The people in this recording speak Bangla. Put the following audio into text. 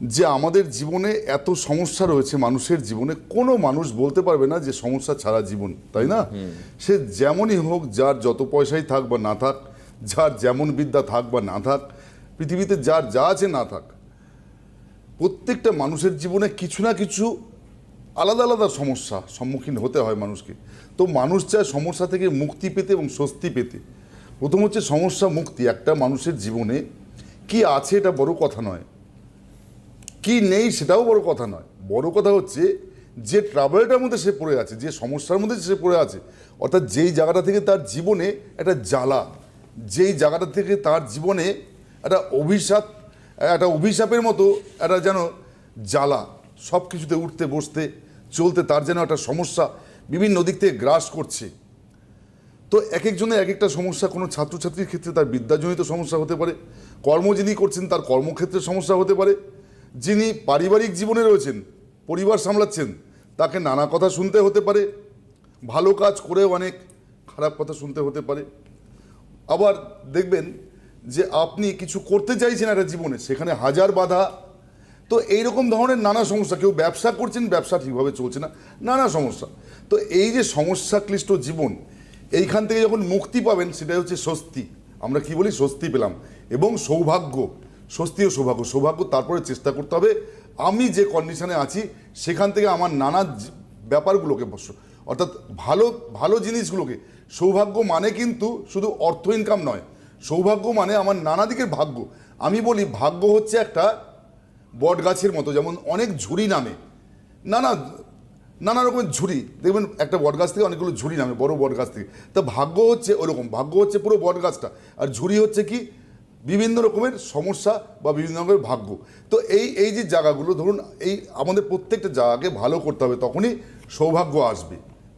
যে আমাদের জীবনে এত সমস্যা রয়েছে মানুষের জীবনে কোনো মানুষ বলতে পারবে না যে সমস্যা ছাড়া জীবন তাই না? সে যেমনই হোক যার যত পয়সাই থাক বা না থাক যার যেমন বিদ্যা থাক বা না থাক পৃথিবীতে যার যা আছে না থাক প্রত্যেকটা মানুষের জীবনে কিছু না কিছু আলাদা আলাদা সমস্যা সম্মুখীন হতে হয় মানুষকে। তো মানুষ চায় সমস্যা থেকে মুক্তি পেতে এবং স্বস্তি পেতে। প্রথম হচ্ছে সমস্যা মুক্তি একটা মানুষের জীবনে কি আছে এটা বড় কথা নয়। কি নেই সেটাও বড় কথা নয়। বড় কথা হচ্ছে যে ট্রাভেলটার মধ্যে সে পড়ে আছে, যে সমস্যার মধ্যে সে পড়ে আছে, অর্থাৎ যেই জায়গাটা থেকে তার জীবনে একটা জ্বালা, যেই জায়গাটা থেকে তার জীবনে একটা অভিশাপ, একটা অভিশাপের মতো একটা যেন জ্বালা সব কিছুতে উঠতে, বসতে, চলতে তার যেন একটা সমস্যা বিভিন্ন দিক থেকে গ্রাস করছে। তো এক একজনের এক একটা সমস্যা কোনো ছাত্রছাত্রীর ক্ষেত্রে তার বিদ্যাজনিত সমস্যা হতে পারে, কর্ম যিনি করছেন তার কর্মক্ষেত্রে সমস্যা হতে পারে যিনি পারিবারিক জীবনে রয়েছেন, পরিবার সামলাচ্ছেন, তাকে নানা কথা শুনতে হতে পারে, ভালো কাজ করেও অনেক খারাপ কথা শুনতে হতে পারে। আবার দেখবেন যে আপনি কিছু করতে চাইছেন একটা জীবনে, সেখানে হাজার বাধা। তো এইরকম ধরনের নানা সমস্যা, কেউ ব্যবসা করছেন, ব্যবসা ঠিকভাবে চলছে না, নানা সমস্যা। তো এই যে সমস্যাক্লিষ্ট জীবন, এইখান থেকে যখন মুক্তি পাবেন, সেটাই হচ্ছে স্বস্তি। আমরা কি বলি? স্বস্তি পেলাম। এবং সৌভাগ্য। স্বস্তি ও সৌভাগ্য। সৌভাগ্য তারপরে চেষ্টা করতে হবে। আমি যে কন্ডিশনে আছি, সেখান থেকে আমার নানা ব্যাপারগুলোকে অর্থাৎ ভালো ভালো জিনিসগুলোকে। সৌভাগ্য মানে কিন্তু শুধু অর্থ ইনকাম নয়। সৌভাগ্য মানে আমার নানা দিকের ভাগ্য। আমি বলি ভাগ্য হচ্ছে একটা বট গাছের মতো, যেমন অনেক ঝুড়ি নামে। নানা নানা রকমের ঝুড়ি। দেখবেন একটা বট গাছ থেকে অনেকগুলো ঝুড়ি নামে, বড় বট গাছ থেকে। তা ভাগ্য হচ্ছে ওরকম। ভাগ্য হচ্ছে পুরো বট গাছটা আর ঝুড়ি হচ্ছে কি? বিভিন্ন রকমের সমস্যা বা বিভিন্ন রকমের ভাগ্য। তো এই এই যে জায়গাগুলো, ধরুন এই আমাদের প্রত্যেকটা জায়গাকে ভালো করতে হবে, তখনই সৌভাগ্য আসবে।